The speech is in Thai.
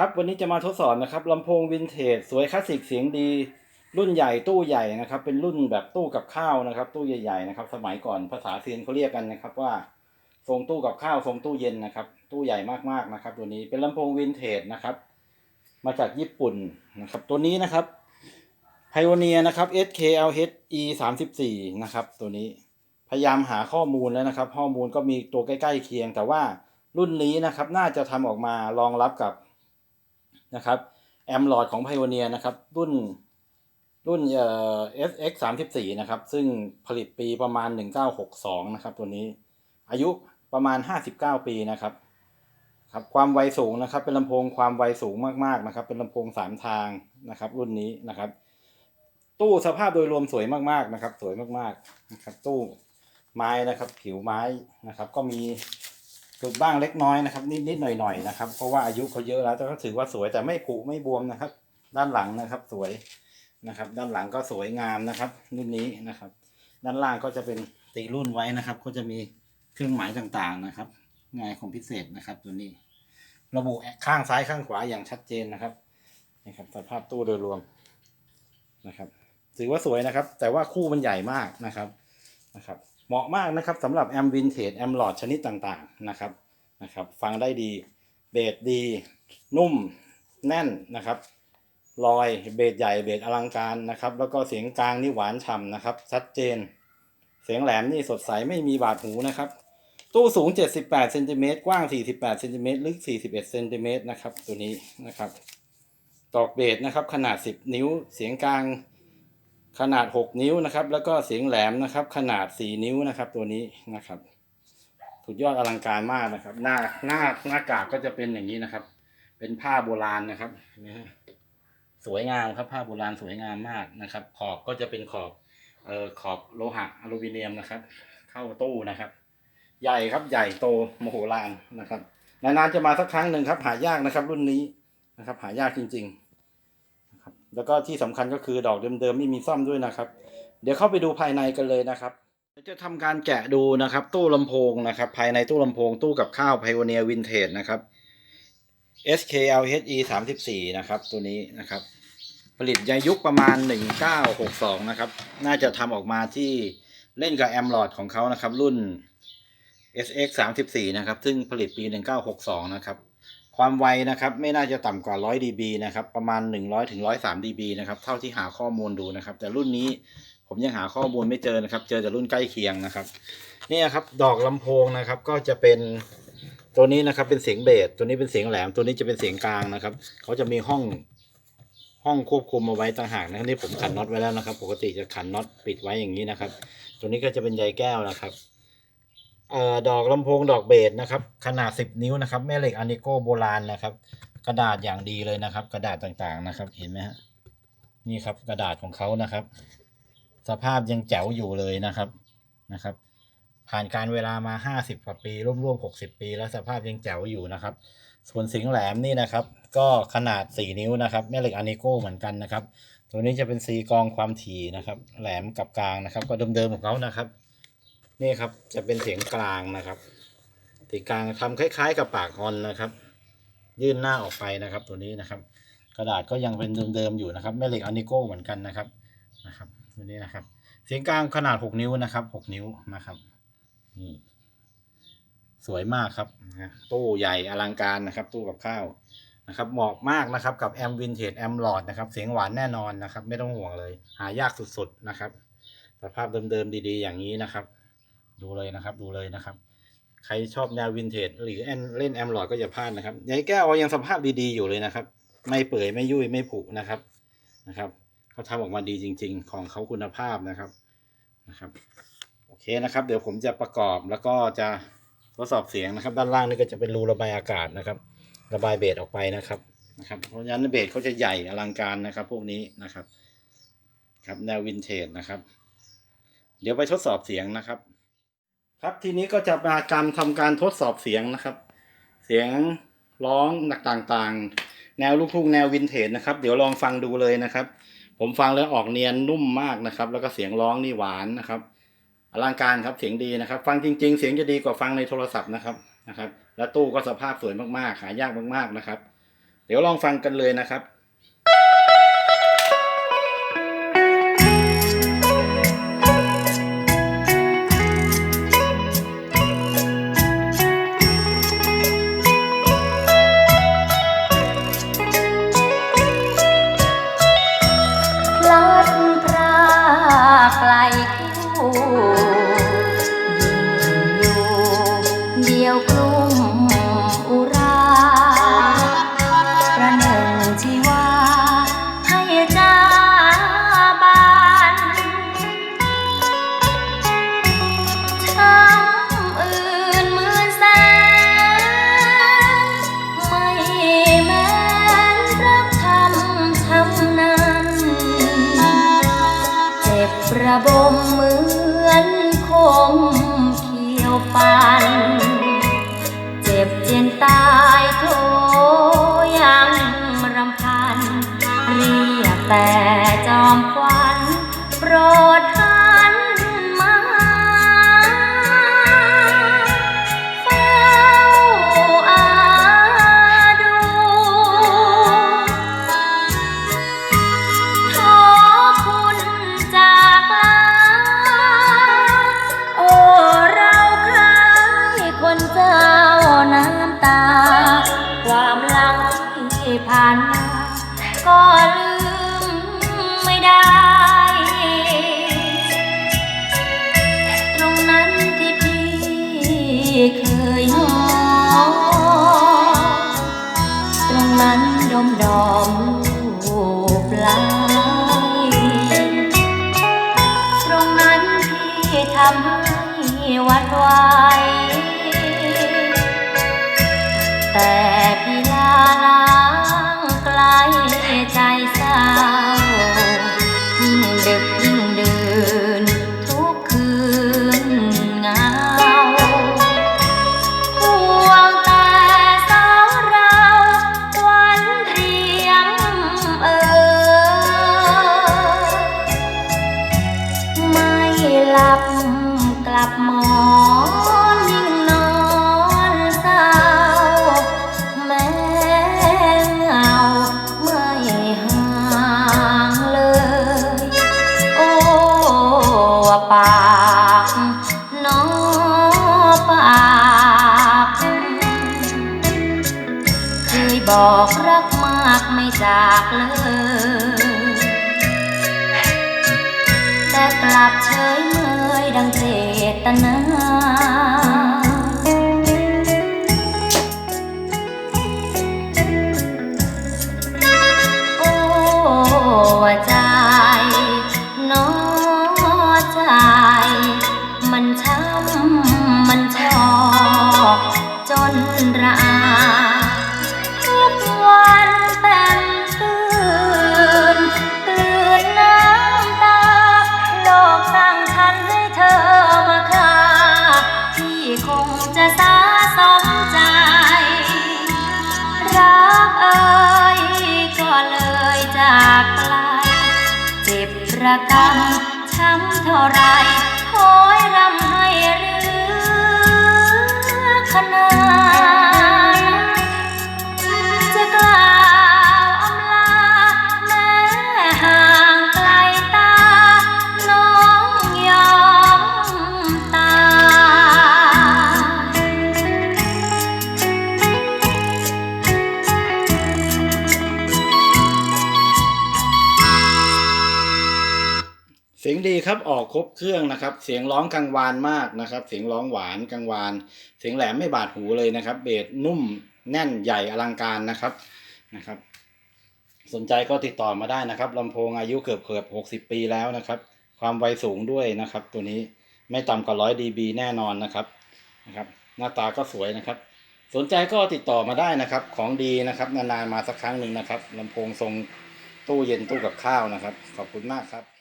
ครับวันนี้จะมาทดสอบนะครับลำโพงวินเทจสวยคลาสสิกเสียงดี รุ่นใหญ่ตู้ใหญ่นะครับ เป็นรุ่นแบบตู้กับข้าวนะครับ ตู้ใหญ่ๆนะครับ สมัยก่อนภาษาเซียนเขาเรียกกันนะครับว่าทรงตู้กับข้าวทรงตู้เย็นนะครับ ตู้ใหญ่มากๆนะครับ ตัวนี้เป็นลำโพงวินเทจนะครับ มาจากญี่ปุ่นนะครับ ตัวนี้นะครับ Pioneer นะครับ SKLH E 3 4นะครับ ตัวนี้พยายามหาข้อมูลแล้วนะครับ ข้อมูลก็มีตัวใกล้ๆเคียง แต่ว่ารุ่นนี้นะครับ น่าจะทำออกมารองรับกับ นะครับแอมลอดของ Pioneer นะครับรุ่นรุ่นเอ่อ SX 3 4นะครับ ซึ่งผลิตปีประมาณ 1962 นะครับ ตัวนี้ อายุประมาณ 59 ปีนะครับ ครับ ความไวสูงนะครับ เป็นลำโพงความไวสูงมากๆนะครับ เป็นลำโพงสามทางนะครับ รุ่นนี้นะครับ ตู้สภาพโดยรวมสวยมากๆนะครับ สวยมากๆนะครับ ตู้ไม้นะครับ ผิวไม้นะครับ ก็มี จุดบ้างเล็กน้อยนะครับ นิดๆหน่อยๆนะครับ เพราะว่าอายุเขาเยอะแล้วแต่ก็ถือว่าสวยแต่ไม่ผุไม่บวมนะครับ ด้านหลังนะครับสวยนะครับ ด้านหลังก็สวยงามนะครับ รุ่นนี้นะครับ ด้านล่างก็จะเป็นตีรุ่นไว้นะครับ ก็จะมีเครื่องหมายต่างๆนะครับงานของพิเศษนะครับ ตัวนี้ ระบุข้างซ้ายข้างขวาอย่างชัดเจนนะครับนี่ครับสภาพตู้โดยรวมนะครับ ถือว่าสวยนะครับ แต่ว่าคู่มันใหญ่มากนะครับนะครับ เหมาะมากนะครับสำหรับแอมวินเทจแอมหลอดชนิดต่างๆนะครับนะครับฟังได้ดีเบสดี นุ่มแน่นนะครับลอยเบสใหญ่เบสอลังการนะครับ แล้วก็เสียงกลางนี่หวานฉ่ำนะครับ ชัดเจน เสียงแหลมนี่สดใสไม่มีบาดหูนะครับ ตู้สูง 78เซนติเมตรกว้าง 48เซนติเมตรลึก 41เซนติเมตรนะครับตัวนี้นะครับ ตอกเบสนะครับขนาด 10 นิ้วเสียงกลาง ขนาด 6 นิ้วนะครับ แล้วก็เสียงแหลมนะครับ ขนาด 4 นิ้วนะครับ ตัวนี้นะครับสุดยอดอลังการมากนะครับ หน้าหน้าหน้ากากก็จะเป็นอย่างนี้นะครับ เป็นผ้าโบราณนะครับนไหมฮะสวยงามครับผ้าโบราณสวยงามมากนะครับ ขอบก็จะเป็นขอบเอ่อขอบโลหะอลูมิเนียมนะครับ เข้าตู้นะครับ ใหญ่ครับใหญ่โตมโหฬารนะครับนานๆจะมาสักครั้งหนึ่งครับ หายากนะครับ รุ่นนี้นะครับ หายากจริง ๆ แล้วก็ที่สำคัญก็คือดอกเดิมๆไม่มีซ่อมด้วยนะครับ เดี๋ยวเข้าไปดูภายในกันเลยนะครับจะทำการแกะดูนะครับ ตู้ลำโพงนะครับ ภายในตู้ลำโพงตู้กับข้าว Pioneer Vintage นะครับ SKLHE 34นะครับ ตัวนี้นะครับ ผลิตในยุคประมาณ 1962 นะครับ น่าจะทำออกมาที่เล่นกับแอมลอดของเขานะครับ รุ่น SX 34นะครับ ซึ่งผลิตปี 1962 นะครับ ความไวนะครับไม่น่าจะต่ำกว่า 100 dB นะครับประมาณ 100ถึง103 dB นะครับเท่าที่หาข้อมูลดูนะครับ แต่รุ่นนี้ผมยังหาข้อมูลไม่เจอนะครับ เจอแต่รุ่นใกล้เคียงนะครับนี่ครับดอกลำโพงนะครับก็จะเป็นตัวนี้นะครับเป็นเสียงเบสตัวนี้เป็นเสียงแหลม ตัวนี้จะเป็นเสียงกลางนะครับเขาจะมีห้องห้องควบคุมเอาไว้ต่างหากนะครับนี่ผมขันน็อตไว้แล้วนะครับ ปกติจะขันน็อตปิดไว้อย่างนี้นะครับ ตัวนี้ก็จะเป็นใยแก้วนะครับ เอ่อดอกลำโพงดอกเบสนะครับ ขนาด 10 นิ้วนะครับ แม่เหล็กอานิโกโบราณนะครับ กระดาษอย่างดีเลยนะครับ กระดาษต่างๆนะครับ เห็นไหมฮะนี่ครับกระดาษของเขานะครับ สภาพยังแจ๋วอยู่เลยนะครับนะครับ ผ่านการเวลามา 50กว่าปีร่วมๆ60 ปี แล้วสภาพยังแจ๋วอยู่นะครับ ส่วนสิงแหลมนี่นะครับ ก็ขนาด 4 นิ้วนะครับ แม่เหล็กอานิโกเหมือนกันนะครับ ตัวนี้จะเป็นซีกองความถี่นะครับ แหลมกับกลางนะครับ ก็เดิมๆของเขานะครับ นี่ครับจะเป็นเสียงกลางนะครับเสียงกลางทำคล้าย ๆ กับปากฮอนนะครับ ยื่นหน้าออกไปนะครับ ตัวนี้นะครับ กระดาษก็ยังเป็นเดิมๆอยู่นะครับแม่เหล็กอนิโกเหมือนกันนะครับนะครับตัวนี้นะครับ เสียงกลางขนาด 6 นิ้วนะครับ 6 นิ้วนะครับนี่สวยมากครับตู้ใหญ่อลังการนะครับ ตู้กับข้าวนะครับเหมาะมากนะครับกับแอมวินเทจแอมหลอดนะครับ เสียงหวานแน่นอนนะครับ ไม่ต้องห่วงเลย หายากสุดๆนะครับ สภาพเดิมๆดีๆ อย่างนี้นะครับ ดูเลยนะครับ ดูเลยนะครับ ใครชอบแนววินเทจหรือแอนเล่นแอมลอยก็อย่าพลาดนะครับยายแก้วยังสภาพดีๆอยู่เลยนะครับ ไม่เปื่อยไม่ยุ่ยไม่ผุนะครับนะครับเขาทำออกมาดีจริง ๆ ของเขาคุณภาพนะครับนะครับ โอเคนะครับ เดี๋ยวผมจะประกอบแล้วก็จะทดสอบเสียงนะครับ ด้านล่างนี่ก็จะเป็นรูระบายอากาศนะครับ ระบายเบสออกไปนะครับนะครับ เพราะฉะนั้นเบสเขาจะใหญ่อลังการนะครับ พวกนี้นะครับ ครับแนววินเทจนะครับ เดี๋ยวไปทดสอบเสียงนะครับ ครับทีนี้ก็จะมาการทำการทดสอบเสียงนะครับ เสียงร้องหนักต่างๆ แนวลูกทุ่งแนววินเทจนะครับ เดี๋ยวลองฟังดูเลยนะครับ ผมฟังแล้วออกเนียนนุ่มมากนะครับ แล้วก็เสียงร้องนี่หวานนะครับอลังการครับเสียงดีนะครับ ฟังจริง ๆ เสียงจะดีกว่าฟังในโทรศัพท์นะครับนะครับ และตู้ก็สภาพสวยมากๆหายากมากๆนะครับ เดี๋ยวลองฟังกันเลยนะครับ ขี ผ่านมาก็ลืมไม่ได้ ตรงนั้นที่พี่เคยมองตรงนั้นดมดอมลูบไหลตรงนั้นที่ทำให้วัดไหวแต่พี่ลาลา តែក្លាប់ឆើយមើយដឹងទេតនា จ็บ สียงดีครับออกครบเครื่องนะครับ เสียงร้องกังวานมากนะครับ เสียงร้องหวานกังวาน เสียงแหลมไม่บาดหูเลยนะครับ เบสนุ่มแน่นใหญ่อลังการนะครับนะครับ สนใจก็ติดต่อมาได้นะครับลำโพงอายุเกือบเกือบหกสิบปีแล้วนะครับ ความไวสูงด้วยนะครับ ตัวนี้ไม่ต่ำกว่าร้อยดีบีแน่นอนนะครับนะครับ หน้าตาก็สวยนะครับ สนใจก็ติดต่อมาได้นะครับ ของดีนะครับนานๆมาสักครั้งหนึ่งนะครับลำโพงทรงตู้เย็นตู้กับข้าวนะครับ ขอบคุณมากครับ